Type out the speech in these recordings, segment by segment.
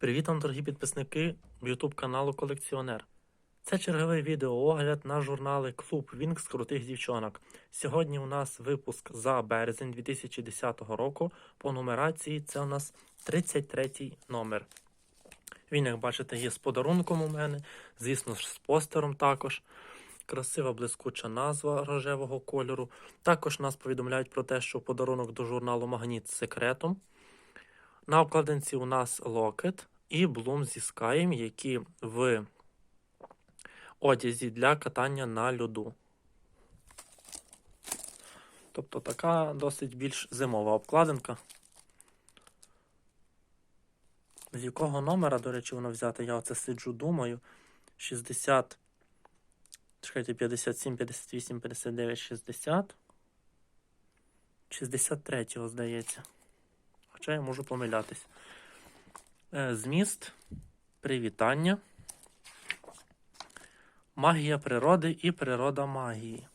Привіт вам, дорогі підписники YouTube каналу Колекціонер. Це черговий відеоогляд на журнали Клуб Вінкс крутих дівчонок. Сьогодні у нас випуск за березень 2010 року. По нумерації це у нас 33 номер. Він, як бачите, є з подарунком у мене, звісно ж, з постером також. Красива блискуча назва рожевого кольору. Також нас повідомляють про те, що подарунок до журналу Магніт з секретом. На обкладинці у нас локет і блум зі скаєм, які в одязі для катання на льоду. Тобто така досить більш зимова обкладинка. З якого номера, до речі, воно взяти? Я оце сиджу, думаю. 60. Чекайте, 57, 58, 59, 60. 63-го, здається. Хоча я можу помилятись. Е, Зміст, привітання, магія природи і природа магії.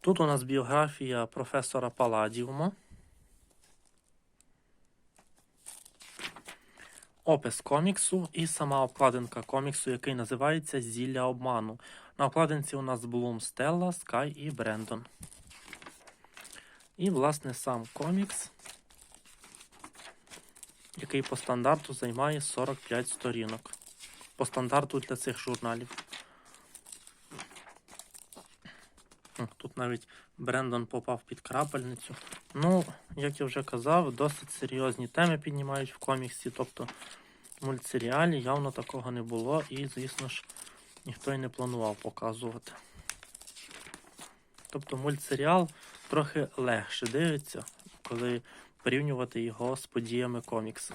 Тут у нас біографія професора Паладіума. Опис коміксу і сама обкладинка коміксу, який називається Зілля обману. На обкладинці у нас Блум, Стелла, Скай і Брендон. І, власне, сам комікс, який по стандарту займає 45 сторінок. По стандарту для цих журналів. Тут навіть Брендон попав під крапельницю. Ну, як я вже казав, досить серйозні теми піднімають в коміксі. Тобто мультсеріалі явно такого не було і, звісно ж, ніхто й не планував показувати. Тобто мультсеріал трохи легше дивиться, коли порівнювати його з подіями коміксу.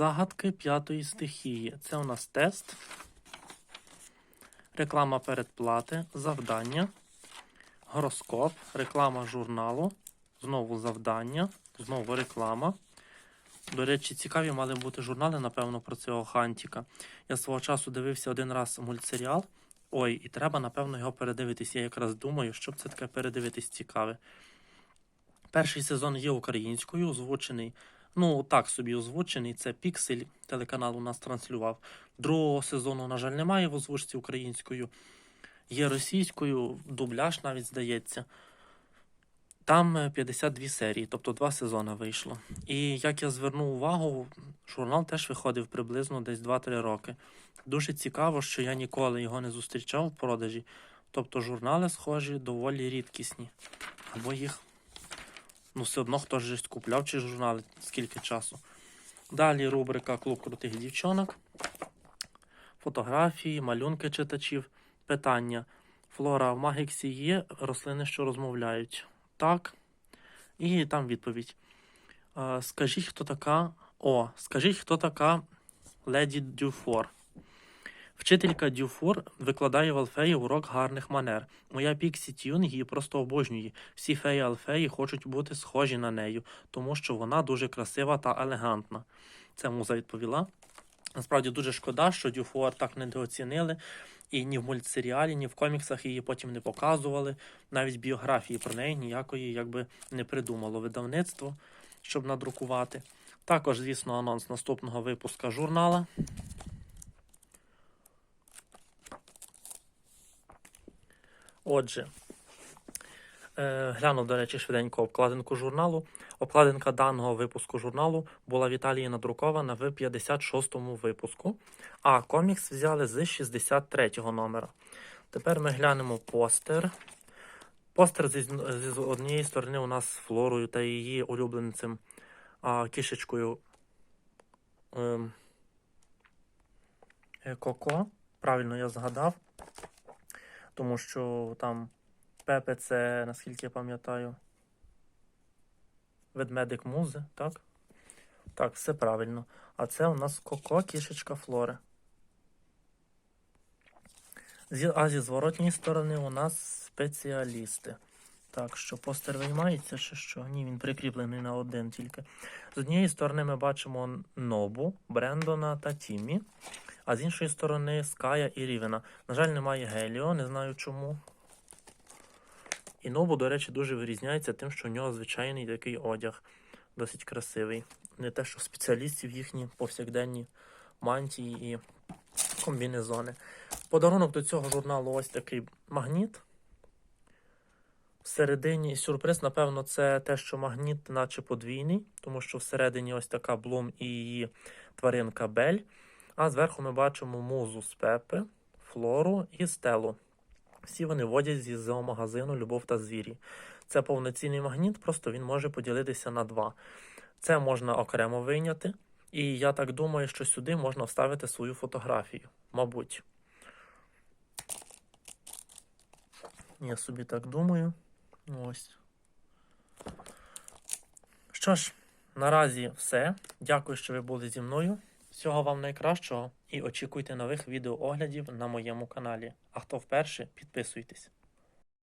Загадки п'ятої стихії. Це у нас тест, реклама передплати, завдання, гороскоп, реклама журналу, знову завдання, знову реклама. До речі, цікаві мали бути журнали, напевно, про цього Хантіка. Я свого часу дивився один раз мультсеріал. Ой, і треба, напевно, його передивитись. Я якраз думаю, щоб це таке передивитись цікаве. Перший сезон є українською, озвучений. Ну, так собі озвучений. Це Піксель, телеканал у нас транслював. Другого сезону, на жаль, немає в озвучці українською. Є російською, дубляж навіть здається. Там е, 52 серії, тобто два сезони вийшло. І як я звернув увагу, журнал теж виходив приблизно десь 2-3 роки. Дуже цікаво, що я ніколи його не зустрічав в продажі. Тобто журнали схожі доволі рідкісні. Або їх Ну, все одно хтось же купляв чи журнали скільки часу. Далі рубрика Клуб крутих дівчонок. Фотографії, малюнки читачів. Питання. Флора в Магіксі є рослини, що розмовляють. Так. І там відповідь. Е, Скажіть, хто така. О, скажіть, хто така Леді Дюфор. Вчителька Дюфур викладає в Алфеї урок гарних манер. Моя Піксі Тюн її просто обожнює. Всі феї Алфеї хочуть бути схожі на нею, тому що вона дуже красива та елегантна. Це муза відповіла. Насправді дуже шкода, що Дюфуар так недооцінили. І ні в мультсеріалі, ні в коміксах її потім не показували. Навіть біографії про неї ніякої якби не придумало видавництво, щоб надрукувати. Також, звісно, анонс наступного випуска журнала. Отже, е, глянув, до речі, швиденько обкладинку журналу. Обкладинка даного випуску журналу була в Італії надрукована в 56-му випуску, а комікс взяли з 63-го номера. Тепер ми глянемо постер. Постер зі, з однієї сторони у нас з Флорою та її улюбленцем а, кішечкою ем, е, Коко. Правильно я згадав тому що там Пепе це, наскільки я пам'ятаю, ведмедик музи, так? Так, все правильно. А це у нас Коко, кішечка Флори. А зі зворотньої сторони у нас спеціалісти. Так, що постер виймається чи що? Ні, він прикріплений на один тільки. З однієї сторони ми бачимо Нобу, Брендона та Тімі, а з іншої сторони Ская і Рівена. На жаль, немає Геліо, не знаю чому. І Нобу, до речі, дуже вирізняється тим, що у нього звичайний такий одяг, досить красивий. Не те, що спеціалістів їхні повсякденні мантії і комбінезони. Подарунок до цього журналу ось такий магніт. Всередині сюрприз, напевно, це те, що магніт, наче подвійний, тому що всередині ось така Блум і її тваринка Бель. А зверху ми бачимо музу з Пепи, Флору і Стелу. Всі вони водять зі зоомагазину Любов та звірі. Це повноцінний магніт, просто він може поділитися на два. Це можна окремо вийняти. І я так думаю, що сюди можна вставити свою фотографію. Мабуть. Я собі так думаю. Ось. Що ж, наразі все. Дякую, що ви були зі мною. Всього вам найкращого і очікуйте нових відеооглядів на моєму каналі. А хто вперше, підписуйтесь.